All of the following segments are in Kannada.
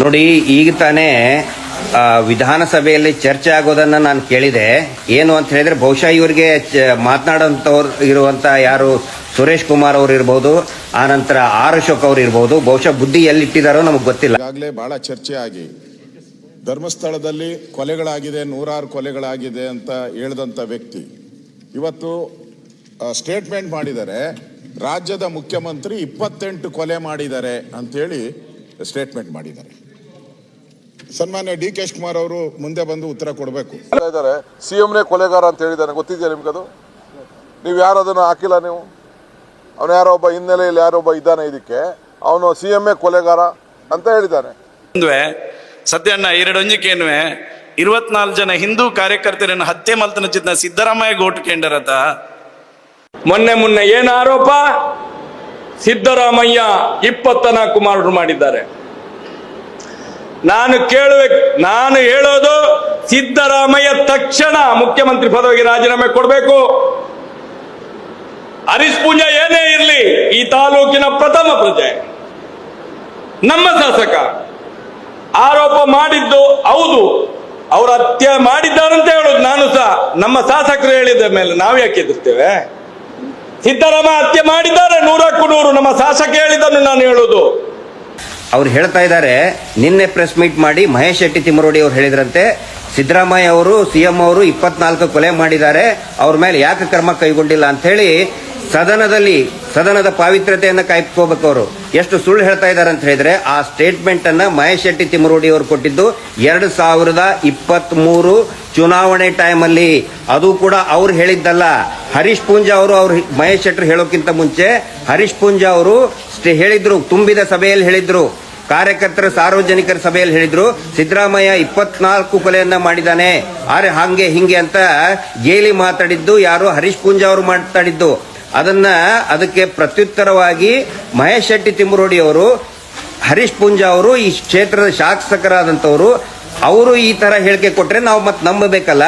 ನೋಡಿ, ಈಗ ತಾನೇ ವಿಧಾನಸಭೆಯಲ್ಲಿ ಚರ್ಚೆ ಆಗೋದನ್ನ ನಾನು ಕೇಳಿದೆ. ಏನು ಅಂತ ಹೇಳಿದ್ರೆ, ಬಹುಶಃ ಇವರಿಗೆ ಮಾತನಾಡೋಂಥವ್ರು ಇರುವಂತ ಯಾರು ಸುರೇಶ್ ಕುಮಾರ್ ಅವರು ಇರ್ಬೋದು ಆನಂತರ ಆರ್ ಅಶೋಕ್ ಅವರು ಇರ್ಬೋದು, ಬಹುಶಃ ಬುದ್ಧಿ ಎಲ್ಲಿಟ್ಟಿದಾರೋ ನಮಗೆ ಗೊತ್ತಿಲ್ಲ. ಈಗಾಗಲೇ ಬಹಳ ಚರ್ಚೆ ಆಗಿ. ಧರ್ಮಸ್ಥಳದಲ್ಲಿ ಕೊಲೆಗಳಾಗಿದೆ, ನೂರಾರು ಕೊಲೆಗಳಾಗಿದೆ ಅಂತ ಹೇಳಿದಂಥ ವ್ಯಕ್ತಿ. ಇವತ್ತು ಸ್ಟೇಟ್ಮೆಂಟ್ ಮಾಡಿದರೆ, ರಾಜ್ಯದ ಮುಖ್ಯಮಂತ್ರಿ ಇಪ್ಪತ್ತೆಂಟು ಕೊಲೆ ಮಾಡಿದ್ದಾರೆ ಅಂತೇಳಿ ಸ್ಟೇಟ್ಮೆಂಟ್ ಮಾಡಿದ್ದಾರೆ. ಸನ್ಮಾನ್ಯ ಡಿ ಕೆ ಕುಮಾರ್ ಅವರು ಮುಂದೆ ಬಂದು ಉತ್ತರ ಕೊಡಬೇಕು. ಇದ್ದಾರೆ. ಸಿ ನೇ ಕೊಲೆಗಾರ ಅಂತ ಹೇಳಿದ್ದಾನೆ ಗೊತ್ತಿದೆಯಾ ನಿಮ್ಗದು ನೀವು ಯಾರು ಅದನ್ನು ಹಾಕಿಲ್ಲ ನೀವು? ಅವನು ಯಾರೋ ಒಬ್ಬ ಹಿನ್ನೆಲೆಯಲ್ಲಿ ಯಾರೊಬ್ಬ ಒಬ್ಬ ಇದ್ದಾನೆ ಇದಕ್ಕೆ. ಅವನು ಸಿ ಎಂ ಎ ಕೊಲೆಗಾರ ಅಂತ ಹೇಳಿದ್ದಾನೆ. ಒಂದ್ವೆ ಸದ್ಯಣ್ಣ ಎರಡೊಂಜಿಕೆನ್ವೆ ಇರುವತ್ನಾಲ್ಕು ಜನ ಹಿಂದೂ ಕಾರ್ಯಕರ್ತರನ್ನು ಹತ್ಯೆ ಮಲ್ತನ ಚಿತ್ರ ಸಿದ್ದರಾಮಯ್ಯ ಗೋಟ್ಕೊಂಡರತ ಮೊನ್ನೆ ಮೊನ್ನೆ ಏನು ಆರೋಪ? ಸಿದ್ದರಾಮಯ್ಯ ಇಪ್ಪತ್ತ ನಾಲ್ಕು ಮಾಡಿದ್ದಾರೆ. ನಾನು ಕೇಳುವೆ, ನಾನು ಹೇಳೋದು ಸಿದ್ದರಾಮಯ್ಯ ತಕ್ಷಣ ಮುಖ್ಯಮಂತ್ರಿ ಪದವಿಗೆ ರಾಜೀನಾಮೆ ಕೊಡಬೇಕು. ಹರೀಶ್ ಏನೇ ಇರಲಿ, ಈ ತಾಲೂಕಿನ ಪ್ರಥಮ ಪ್ರಜೆ. ನಮ್ಮ ಶಾಸಕ ಆರೋಪ ಮಾಡಿದ್ದು ಹೌದು, ಅವರು ಹತ್ಯೆ ಮಾಡಿದ್ದಾರಂತ ಹೇಳೋದು ನಾನು ಸಹ. ನಮ್ಮ ಶಾಸಕರು ಹೇಳಿದ ಮೇಲೆ ನಾವು ಯಾಕೆ ಎದುರ್ತೇವೆ ಸಿದ್ದರಾಮ ಹತ್ಯೆ ಮಾಡಿದ್ದಾರೆ, ನೂರಕ್ಕೂ ನೂರು ನಮ್ಮ ಶಾಸಕ ಹೇಳಿದ್ದನ್ನು ನಾನು ಹೇಳುದು. ಅವ್ರು ಹೇಳ್ತಾ ಇದ್ದಾರೆ, ನಿನ್ನೆ ಪ್ರೆಸ್ ಮೀಟ್ ಮಾಡಿ ಮಹೇಶ್ ಶೆಟ್ಟಿ ತಿಮ್ಮರೋಡಿ ಅವರು ಹೇಳಿದ್ರಂತೆ, ಸಿದ್ದರಾಮಯ್ಯ ಅವರು, ಸಿಎಂ ಅವರು ಇಪ್ಪತ್ನಾಲ್ಕು ಕೊಲೆ ಮಾಡಿದ್ದಾರೆ, ಅವ್ರ ಮೇಲೆ ಯಾಕೆ ಕ್ರಮ ಕೈಗೊಂಡಿಲ್ಲ ಅಂತ ಹೇಳಿ ಸದನದಲ್ಲಿ, ಸದನದ ಪಾವಿತ್ರತೆಯನ್ನು ಕಾಯ್ಕೋಬೇಕು ಅವರು. ಎಷ್ಟು ಸುಳ್ಳು ಹೇಳ್ತಾ ಇದ್ದಾರೆ ಅಂತ ಹೇಳಿದ್ರೆ, ಆ ಸ್ಟೇಟ್ಮೆಂಟ್ ಅನ್ನ ಮಹೇಶ್ ಶೆಟ್ಟಿ ತಿಮ್ಮರೋಡಿ ಅವರು ಕೊಟ್ಟಿದ್ದು ಎರಡು ಸಾವಿರದ ಇಪ್ಪತ್ತ್ ಮೂರು ಚುನಾವಣೆ ಟೈಮಲ್ಲಿ ಅದು ಕೂಡ ಅವ್ರು ಹೇಳಿದ್ದಲ್ಲ. ಹರೀಶ್ ಪೂಂಜಾ ಅವರು, ಅವ್ರು ಮಹೇಶ್ ಶೆಟ್ಟಿ ಹೇಳೋಕ್ಕಿಂತ ಮುಂಚೆ ಹರೀಶ್ ಪೂಂಜಾ ಅವರು ಹೇಳಿದ್ರು, ತುಂಬಿದ ಸಭೆಯಲ್ಲಿ ಹೇಳಿದ್ರು. ಕಾರ್ಯಕರ್ತರ ಸಾರ್ವಜನಿಕರ ಸಭೆಯಲ್ಲಿ ಹೇಳಿದ್ರು, ಸಿದ್ದರಾಮಯ್ಯ ಇಪ್ಪತ್ನಾಲ್ಕು ಕೊಲೆಯನ್ನ ಮಾಡಿದಾನೆ ಆದ್ರೆ ಹಂಗೆ ಹಿಂಗೆ ಅಂತ ಗೇಲಿ ಮಾತಾಡಿದ್ದು ಯಾರು ಹರೀಶ್ ಪೂಂಜಾ ಅವರು ಮಾತಾಡಿದ್ದು. ಅದನ್ನ ಅದಕ್ಕೆ ಪ್ರತ್ಯುತ್ತರವಾಗಿ ಮಹೇಶ್ ಶೆಟ್ಟಿ ತಿಮ್ಮರೋಡಿ ಅವರು, ಹರೀಶ್ ಪೂಂಜಾ ಅವರು, ಈ ಕ್ಷೇತ್ರದ ಶಾಸಕರಾದಂಥವರು, ಅವರು ಈ ತರ ಹೇಳಿಕೆ ಕೊಟ್ರೆ ನಾವು ಮತ್ತೆ ನಂಬಬೇಕಲ್ಲ?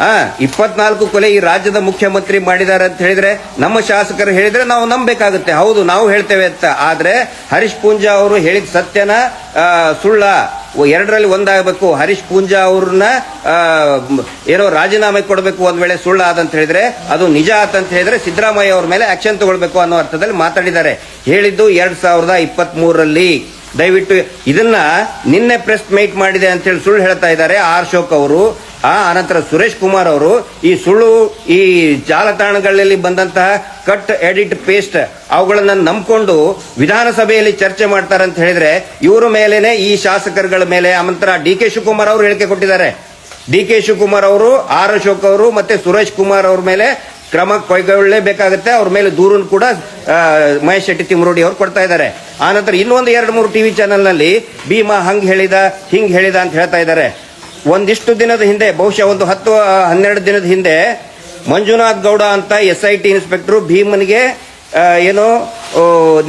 ಆ, ಇಪ್ಪತ್ನಾಲ್ಕು ಕೊಲೆ ಈ ರಾಜ್ಯದ ಮುಖ್ಯಮಂತ್ರಿ ಮಾಡಿದ್ದಾರೆ ಅಂತ ಹೇಳಿದ್ರೆ ನಮ್ಮ ಶಾಸಕರು ಹೇಳಿದ್ರೆ ನಾವು ನಂಬಬೇಕಾಗುತ್ತೆ. ಹೌದು, ನಾವು ಹೇಳ್ತೇವೆ ಅಂತ. ಆದ್ರೆ ಹರೀಶ್ ಪೂಂಜಾ ಅವರು ಹೇಳಿದ ಸತ್ಯನ ಸುಳ್ಳ ಎರಡರಲ್ಲಿ ಒಂದಾಗಬೇಕು. ಹರೀಶ್ ಪೂಂಜಾ ಅವ್ರನ್ನ ಏನೋ ರಾಜೀನಾಮೆ ಕೊಡಬೇಕು ಒಂದ್ ವೇಳೆ ಸುಳ್ಳ ಆದಂತ ಹೇಳಿದ್ರೆ ಅದು ನಿಜ ಆತಂತ ಹೇಳಿದ್ರೆ ಸಿದ್ದರಾಮಯ್ಯ ಅವ್ರ ಮೇಲೆ ಆಕ್ಷನ್ ತಗೊಳ್ಬೇಕು ಅನ್ನೋ ಅರ್ಥದಲ್ಲಿ ಮಾತಾಡಿದ್ದಾರೆ. ಹೇಳಿದ್ದು ಎರಡ್ ಸಾವಿರದ ಇಪ್ಪತ್ತ್ ಮೂರರಲ್ಲಿ ದಯವಿಟ್ಟು ಇದನ್ನ ನಿನ್ನೆ ಪ್ರೆಸ್ ಮೀಟ್ ಮಾಡಿದೆ ಅಂತ ಹೇಳಿ ಸುಳ್ಳು ಹೇಳ್ತಾ ಇದ್ದಾರೆ ಆರ್ ಶೋಕ್ ಅವರು. ಆ ಅನಂತರ ಸುರೇಶ್ ಕುಮಾರ್ ಅವರು ಈ ಸುಳ್ಳು, ಈ ಜಾಲತಾಣಗಳಲ್ಲಿ ಬಂದಂತಹ ಕಟ್ ಎಡಿಟ್ ಪೇಸ್ಟ್ ಅವುಗಳನ್ನ ನಂಬಿಕೊಂಡು ವಿಧಾನಸಭೆಯಲ್ಲಿ ಚರ್ಚೆ ಮಾಡ್ತಾರೆ ಅಂತ ಹೇಳಿದ್ರೆ ಇವರ ಮೇಲೇನೆ ಈ ಶಾಸಕರುಗಳ ಮೇಲೆ ಆನಂತರ ಡಿ ಕೆ ಶಿವಕುಮಾರ್ ಅವರು ಹೇಳಿಕೆ ಕೊಟ್ಟಿದ್ದಾರೆ. ಡಿ ಕೆ ಶಿವಕುಮಾರ್ ಅವರು, ಆರ್ ಅಶೋಕ್ ಅವರು ಮತ್ತೆ ಸುರೇಶ್ ಕುಮಾರ್ ಅವ್ರ ಮೇಲೆ ಕ್ರಮ ಕೈಗೊಳ್ಳಲೇಬೇಕಾಗುತ್ತೆ. ಅವ್ರ ಮೇಲೆ ದೂರನ್ನು ಕೂಡ ಮಹೇಶ್ ಶೆಟ್ಟಿ ತಿಮ್ಮರೋಡಿ ಅವರು ಕೊಡ್ತಾ ಇದ್ದಾರೆ. ಆನಂತರ ಇನ್ನೊಂದು ಎರಡು ಮೂರು ಟಿವಿ ಚಾನೆಲ್ನಲ್ಲಿ ಭೀಮಾ ಹಂಗ್ ಹೇಳಿದ, ಹಿಂಗ್ ಹೇಳಿದ ಅಂತ ಹೇಳ್ತಾ ಇದ್ದಾರೆ. ಒಂದಿಷ್ಟು ದಿನದ ಹಿಂದೆ, ಬಹುಶಃ ಒಂದು ಹತ್ತು ಹನ್ನೆರಡು ದಿನದ ಹಿಂದೆ ಮಂಜುನಾಥ್ ಗೌಡ ಅಂತ ಎಸ್ ಐ ಟಿ ಇನ್ಸ್ಪೆಕ್ಟರ್ ಭೀಮನಿಗೆ ಏನು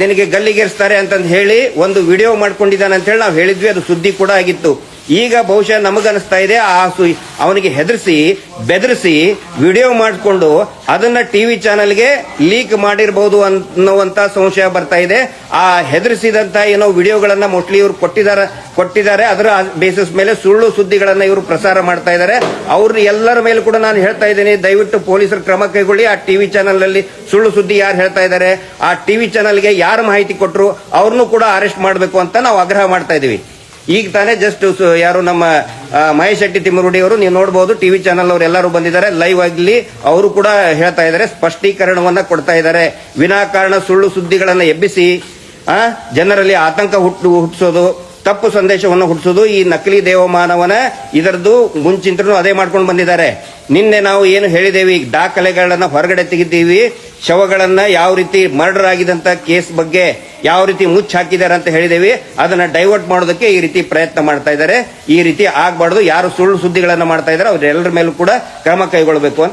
ನಿನಗೆ ಗಲ್ಲಿಗೇರಿಸ್ತಾರೆ ಅಂತಂದು ಹೇಳಿ ಒಂದು ವಿಡಿಯೋ ಮಾಡ್ಕೊಂಡಿದ್ದಾನೆ ಅಂತ ಹೇಳಿ ನಾವು ಹೇಳಿದ್ವಿ. ಅದು ಸುದ್ದಿ ಕೂಡ ಆಗಿತ್ತು. ಈಗ ಬಹುಶಃ ನಮಗನಿಸ್ತಾ ಇದೆ, ಆ ಸು, ಅವನಿಗೆ ಹೆದರಿಸಿ, ಬೆದರಿಸಿ ವಿಡಿಯೋ ಮಾಡಿಕೊಂಡು ಅದನ್ನ ಟಿವಿ ಚಾನೆಲ್ಗೆ ಲೀಕ್ ಮಾಡಿರಬಹುದು ಅನ್ನುವಂತ ಸಂಶಯ ಬರ್ತಾ ಇದೆ. ಆ ಹೆದರಿಸಿದಂತ ಏನೋ ವಿಡಿಯೋಗಳನ್ನ ಮೋಸ್ಟ್ಲಿ ಇವರು ಕೊಟ್ಟಿದ್ದಾರೆ ಕೊಟ್ಟಿದ್ದಾರೆ. ಅದರ ಬೇಸಿಸ್ ಮೇಲೆ ಸುಳ್ಳು ಸುದ್ದಿಗಳನ್ನ ಇವರು ಪ್ರಸಾರ ಮಾಡ್ತಾ ಇದ್ದಾರೆ. ಅವ್ರ ಎಲ್ಲರ ಮೇಲೆ ಕೂಡ ನಾನು ಹೇಳ್ತಾ ಇದ್ದೀನಿ, ದಯವಿಟ್ಟು ಪೊಲೀಸರು ಕ್ರಮ ಕೈಗೊಳ್ಳಿ. ಆ ಟಿವಿ ಚಾನೆಲ್ ಅಲ್ಲಿ ಸುಳ್ಳು ಸುದ್ದಿ ಯಾರು ಹೇಳ್ತಾ ಇದ್ದಾರೆ, ಆ ಟಿವಿ ಚಾನೆಲ್ಗೆ ಯಾರು ಮಾಹಿತಿ ಕೊಟ್ಟರು ಅವ್ರನ್ನೂ ಕೂಡ ಅರೆಸ್ಟ್ ಮಾಡಬೇಕು ಅಂತ ನಾವು ಆಗ್ರಹ ಮಾಡ್ತಾ ಇದೀವಿ ಈಗ ತಾನೇ ಜಸ್ಟ್ ಯಾರು ನಮ್ಮ ಮಹೇಶ್ ಶೆಟ್ಟಿ ತಿಮ್ಮರುಡಿ ಅವರು ನೀವು ನೋಡಬಹುದು ಟಿವಿ ಚಾನಲ್ ಅವರು ಎಲ್ಲರೂ ಬಂದಿದ್ದಾರೆ. ಲೈವ್ ಆಗಲಿ ಅವರು ಕೂಡ ಹೇಳ್ತಾ ಇದ್ದಾರೆ, ಸ್ಪಷ್ಟೀಕರಣವನ್ನ ಕೊಡ್ತಾ ಇದ್ದಾರೆ. ವಿನಾಕಾರಣ ಸುಳ್ಳು ಸುದ್ದಿಗಳನ್ನ ಎಬ್ಬಿಸಿ ಜನರಲ್ಲಿ ಆತಂಕ ಹುಟ್ಟು ಹುಟ್ಟಿಸೋದು ತಪ್ಪು ಸಂದೇಶವನ್ನು ಹುಟ್ಟಿಸೋದು ಈ ನಕಲಿ ದೇವಮಾನವನ ಇದರದ್ದು ಮುಂಚಿಂತರೂ ಅದೇ ಮಾಡ್ಕೊಂಡು ಬಂದಿದ್ದಾರೆ. ನಿನ್ನೆ ನಾವು ಏನು ಹೇಳಿದೇವಿ? ದಾಖಲೆಗಳನ್ನ ಹೊರಗಡೆ ತೆಗಿದ್ದೀವಿ ಶವಗಳನ್ನ ಯಾವ ರೀತಿ ಮರ್ಡರ್ ಆಗಿದಂತ ಕೇಸ್ ಬಗ್ಗೆ ಯಾವ ರೀತಿ ಮುಚ್ಚ ಹಾಕಿದ್ದಾರೆ ಅಂತ ಹೇಳಿದೇವಿ. ಅದನ್ನ ಡೈವರ್ಟ್ ಮಾಡೋದಕ್ಕೆ ಈ ರೀತಿ ಪ್ರಯತ್ನ ಮಾಡ್ತಾ ಇದ್ದಾರೆ. ಈ ರೀತಿ ಆಗಬಾರ್ದು. ಯಾರು ಸುಳ್ಳು ಸುದ್ದಿಗಳನ್ನ ಮಾಡ್ತಾ ಇದ್ದಾರೆ ಅವರೆಲ್ಲರ ಮೇಲೂ ಕೂಡ ಕ್ರಮ ಕೈಗೊಳ್ಳಬೇಕು